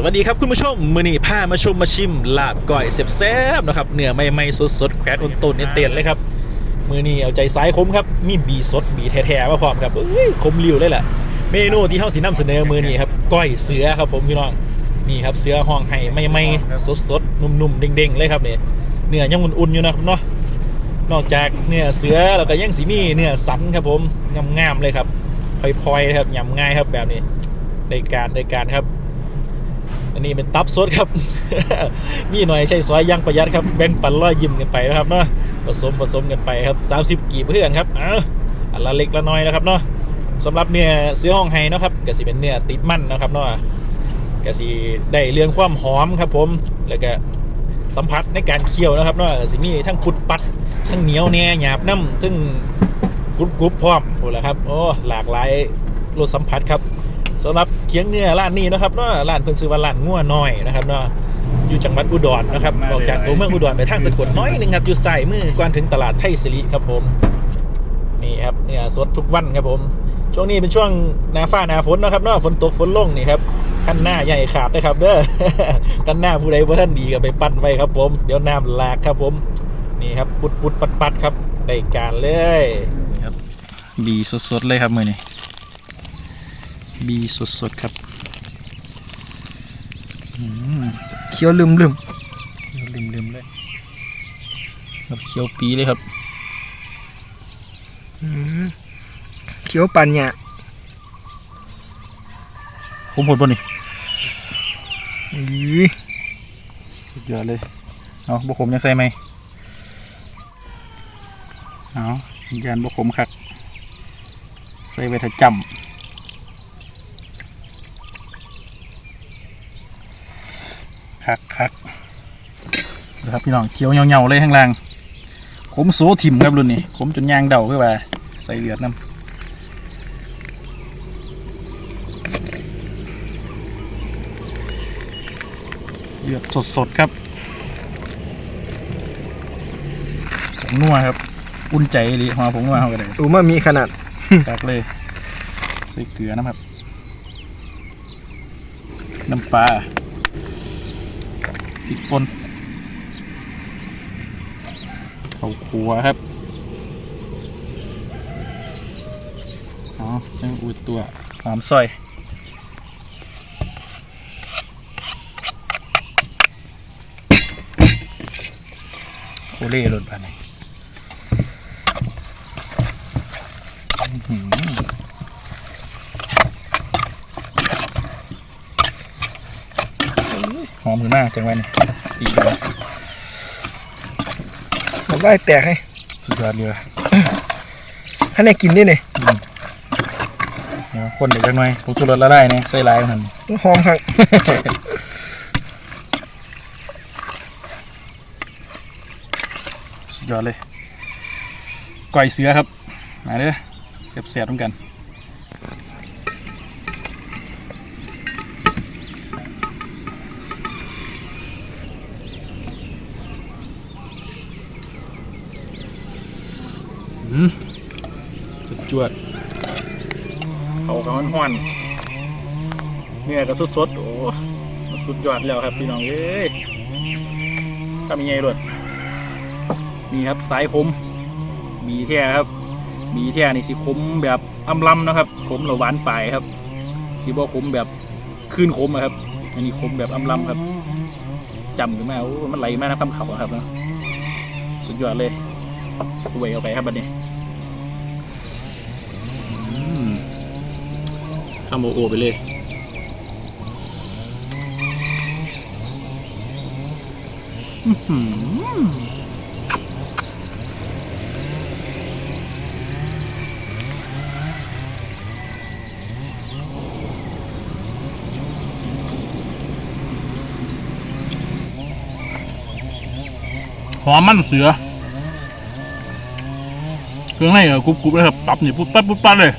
สวัสดีครับคุณผู้ชมมือนี้พามาชมมาชิมลาบก้อยแซ่บๆนะครับเนื้อไม่ๆสดๆแขวนอุ่นตุนเตียนเลยครับมือนี้เอาใจซ้ายคมครับมีบีสดบีแท้ๆมาพร้อมครับเอ้ยคมริ้วเลยแหละเมนูที่เฮาสินำเสนอมือนี้ครับก้อยเสือครับผมพี่น้องนี่ครับเสือห้องไห้ไม่ๆสดๆนุ่มๆเด้งๆเลยครับเนี่ยเนื้อยังอุ่นๆอยู่นะครับเนาะนอกจากเนื้อเสือแล้วก็ยังสีมีเนื้อสันครับผมงามๆเลยครับพลอยๆครับยำง่ายครับแบบนี้ในการในการครับ อันนี้เป็นตับสดครับ มีหน่อยใช้ซอยอยังประหยัดครับ แบ่งปันร้อยยิ้มกันไปนะครับเนาะ ผสมผสมกันไปครับ 30 กีบเพื่อนครับอ้าวอันละเล็กละน้อยนะครับเนาะสำหรับเนื้อเสื้อห้องไฮเนะครับก็สิเป็นเนื้อติดมั่นนะครับเนาะก็สิได้เรื่องความหอมครับผม แล้วก็สัมผัสในการเคี่ยวนะครับเนาะสิมีทั้งพุดปัด ทั้งเหนียวแน่หยาบน้ำทั้งกรุบกรุบพร้อมโอ้ละครับ โอ้ หลากหลายรสสัมผัสครับ สำหรับเคียงเนื้อร้านนี้นะครับเนาะร้านเพิ่นซื้อว่าร้านงัวน้อยนะครับเนาะอยู่จังหวัดอุดรนะครับออกจากตัวเมืองอุดรไปทางสกลน้อยหนึงครับอยู่สายมือก่อนถึงตลาดไทยสิริครับผมนี่ครับเนี่ยสดทุกวันครับผม ช่วงนี้เป็นช่วงหนาฟ้าหนาฝนนะครับเนาะฝนตกฝนลงนี่ครับขั้นหน้าใหญ่ขาดนะครับเด้อขั้นหน้าผู้ใดบ่ท่านดีก็ไปปั้นไว้ครับผมเดี๋ยวน้ำหลากครับผมนี่ครับปุดปุดปัดปัดครับได้การเลยครับบีสดสดเลยครับมือนี้ บีสดสดครับเคี้ยวลืมลืมลืมลืมเลยครับเขียวปีเลยครับอืมเคี้ยวปันเนี่ยผมหมดบนนี่อือสุดยอดเลย เอาบกขมยังใส่ไหมเอายานบกขมคัก ใส่ไว้ถ้าจำ คักคักนะครับพี่น้องเขียวเหงาๆเลยข้างล่างขมโซถิ่มครับรุ่นนี้ขมจนยางเดาขึ้นมาใส่เลือดน้ำเลือดสดๆครับผมนัวครับ อุ่นใจดีหัวผมนัวเขาก็ได้อูมามีขนาดตักเลยใส่เกลือนะครับน้ำปลา พริกป่นข้าวคั่วครับอ๋อจังอุดตัวหอมซอยโอเล่รสบานไหน อมขึ้นมากจังวันดีจังวะมันได้แตกให้สุดยอดเลยว่ะให้แน่กินนี่เนี่ยเดี๋ยวคนเด็กจังหน่อยผงชูรสละลายเนี่ยใส่ลายมันหอมครับสุดยอดเลยก่อยเสือครับมาเด้อเสียบๆต้องกัน จวดเขาเขาห้อนเนี่ยก็สดๆโอ้สุดยอดแล้วครับพี่น้องเอ้ยทำยังไงด้วยนี่ครับสายคมบีแท้ครับบีแท้นี่สิคมแบบอำลำนะครับคมหรือหวานปลายครับสิบ่คมแบบคืนคมครับ อันนี้คมแบบอำลำครับจำขึ้นมาโอ้มันไหลมาน้ำคำเขาครับนะสุดยอดเลยคุยเอาไปครับบัดนี้ ข้ามโอโอไปเลยอื้อหือหอมมันเสือ เครื่องในก็กรุบกรุบเลยครับ ตับนี่ปุ๊บปั๊บปุ๊บปั๊บเลย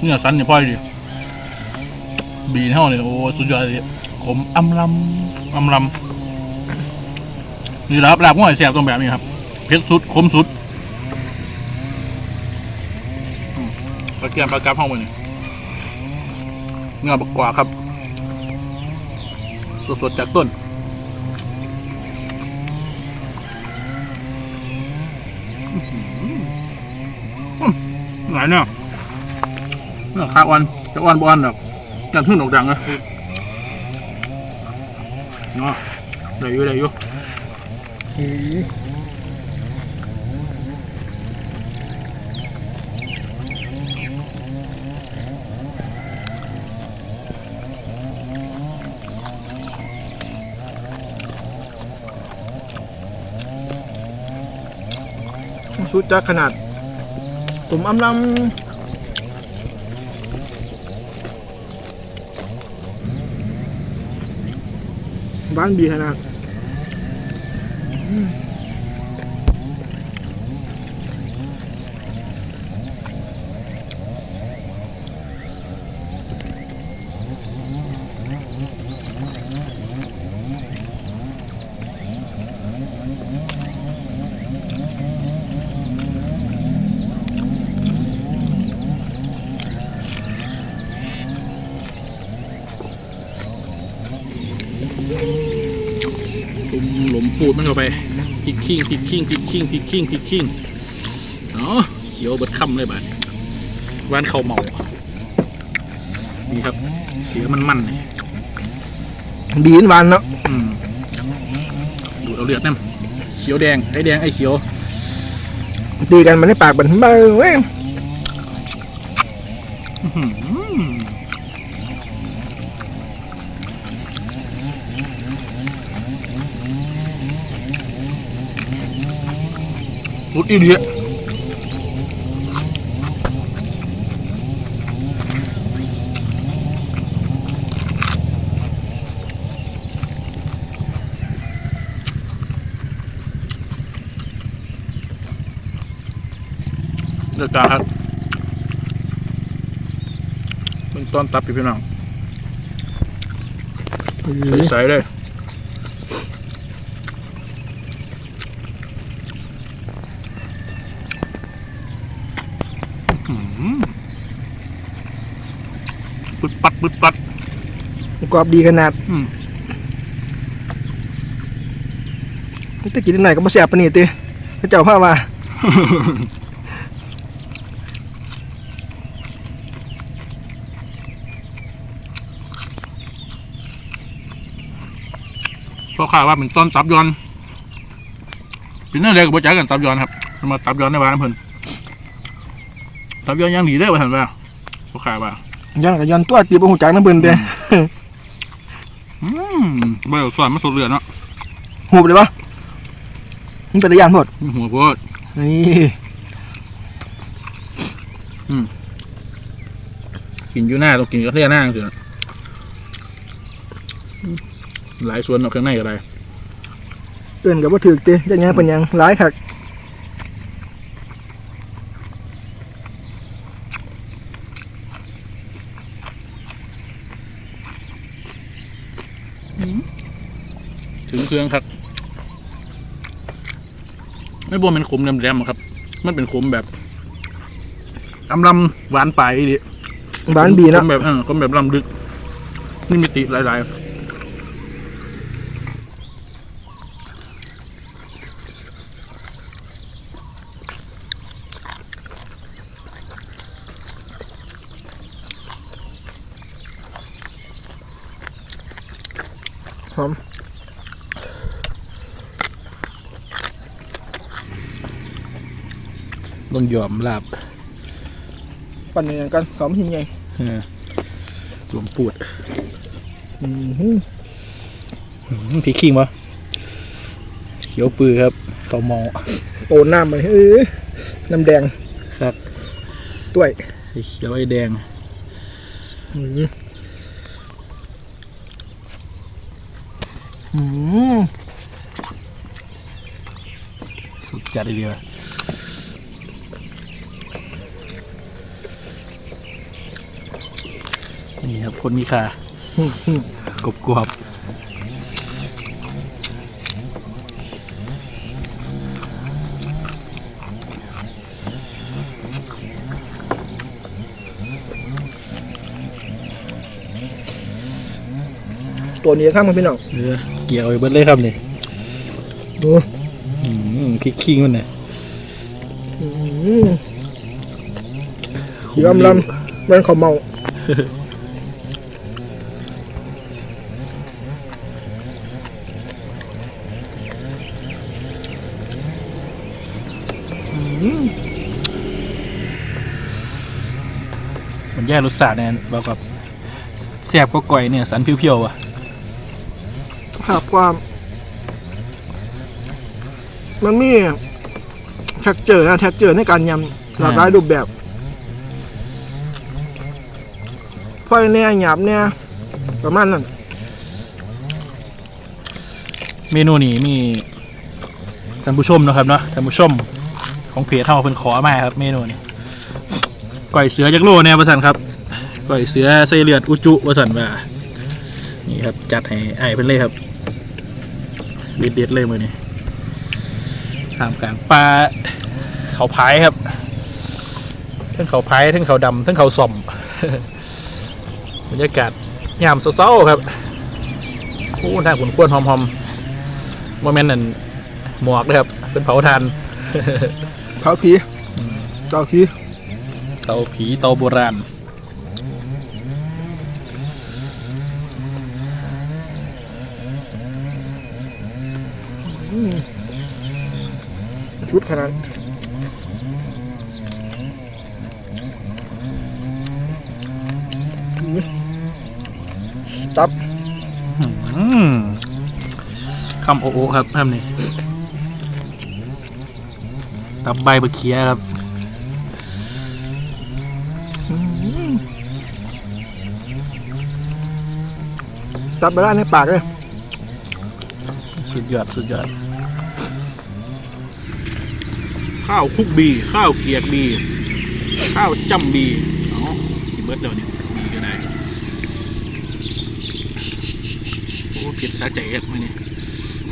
เนื้อสันนี่พ่อยดิบีนเท่าเลยโอ้สุดยอดเลยขมอำลำอำลำนี่แหละครับลาบง่อยแซ่บต้องแบบนี้ครับเผ็ดสุดขมสุดปลาเกียมปลากราบห้องวันนี้เนื้อบักกว่าครับ สดๆจากต้นหลายเนี่ยเนี่ย ขาอ่อนจะอ่อนบอ่อนหรอกยันขึ้นออกดังเลยเนาะได้อยู่ได้อยู่ชุดจักขนาดตุ่มอำลำ บ้านบีขนาดอืม ปูดมันเข้าไปพริกขิงพริกขิงพริกขิงพริกขิงพริกขิงเนาะเขียวเบิดคำเลยบาดวานข้าวเมานี่ครับ เสียมันมันๆนี่บีนหวานเนาะอืมดูดเอาเลือดนั่นเขียวแดงไอ้แดงไอ้เขียวตีกันมันในปากมันบ้าเว้ย อื้อหือรุดอีเดียเลือกตาครับเบื้องต้นตับพี่น้องใสๆเลย ปึดปัดปึดปัดกรอบดีขนาดอืมถ้ากินนิดหน่อยก็มาแสบปานนี่ตีพระเจ้าพาว่าเพราะข่าวว่าเป็นต้นตับยอนเป็นนั่นเลยกับโบจักกันตับยอนครับมันมาตับยอนในบ้านเพิ่นตับยอนยังดีได้อว่าท่านว่าเพราะข่าวว่า ย้อนกับย้อนตัวตีบหูจักน้ำเบิ่นเด้อืมใบเอาสอนมาสดเลือดเนาะหูบเลยปะมันเป็นตะยานหมดมีหัวโพดนี่กินอยู่หน้าต้องกินกับเทียหน้าสินะหลายส่วนเอาเครื่องในก็ได้เอื่นกับว่าถือตีจะยังเป็นหยังร้ายคัก ถึงเครื่องครับ ไม่บวมเป็นขมแหลมๆครับ มันเป็นขมแบบอำลำหวานไปดิบ้านบีเนาะขมแบบเออขมแบบลำลึกนี่มีติหลาย ๆ อมต้องยอมลาบปั่นอย่างกันสอมหินใหญ่รวมปูดอือหือพริกขิงวะเขียวปือครับข้าวเมาโตนน้ำมันเออน้ำแดงครับต้วยไอ้เขียวไอ้แดง อืออืม สุดจัดเลยนี่ครับคนมีค่าอืมอืมกรบกรอบตัวนี้ข้างมันพี่น้องเออเกี่ยวไปเบิดเลยครับนี่ดูอืมพริกขิงมันเนี่ยอืมยำลำเป็นข้าวเมามันแย่รสชาติเนี่ยบอกกับแซ่บก็ก่อยเนี่ยสันเพียวๆอะ ภาพความมันมีแท็กเจอร์นะแท็กเจอร์ในการยำหลากหลายรูปแบบพ่อยเนี่ยหยาบเนี่ยประมาณนั้นเมนูนี้มีท่านผู้ชมนะครับเนาะท่านผู้ชม ของเพจเท่าเป็นขอมาครับ เมนูนี้ก่อยเสือจักโลเนี่ยประสันครับก่อยเสือไส้เลือดอุจุประสันว่านี่ครับ จัดให้ไอ้เพิ่นเลยครับ เด็ดๆเลยมือนี้ทามกลางปลาเขาพายครับทั้งเขาพายทั้งเขาดำทั้งเขาส่อมบรรยากาศยามเศร้าๆครับโอ้ทางขุนข้วนหอมๆโมเมนต์นั่นหมวกเลยครับ เป็นเผาทานเผาผีเผาผีเตาผีเตาโบราณ ชุดขนาดตับอืมคำโอโอครับท่านนี่ตับใบบะเขียครับตับไปได้ในปากเลย สุดยอด สุดยอด ข้าวคุกบี ข้าวเกียกบี ข้าวจำบีเอ๋อที่เบิร์ดเดี๋ยวนี้บีก็ได้โอ้เผ็ดสะใจครับมื่อนี้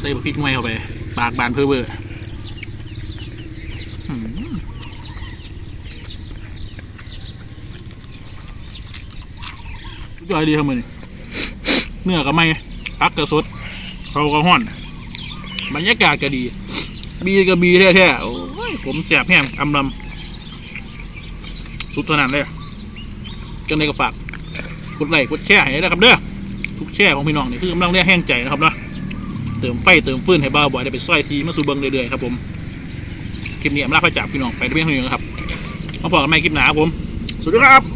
ใส่บักพริกไว้เข้าไป ปากบานเพื่อเบอร์อืมสุดยอดดีครับมือนี้เนื้อก็ไม่พักกระสดเขาก็ห้อน บรรยากาศก็ดี บีก็บีแท้ๆโอ้ยผมแสบแห้งอำลำสุดเท่านั้นเลยจังไดก็ฝากกดไลค์กดแชร์ให้นะครับเด้อทุกแชร์ของพี่น้องนี่คือกำลังแรงแห้งใจนะครับเนาะเติมไฟเติมฟืนให้บ้าบ่อยได้ไปซอยทีมาสู่เบิงเรื่อยๆครับผมคลิปนี้อำลาพระจากพี่น้องไปด้วยเพียงเท่านี้นะครับมาพอกันใหม่คลิปหน้าครับผมสวัสดีครับ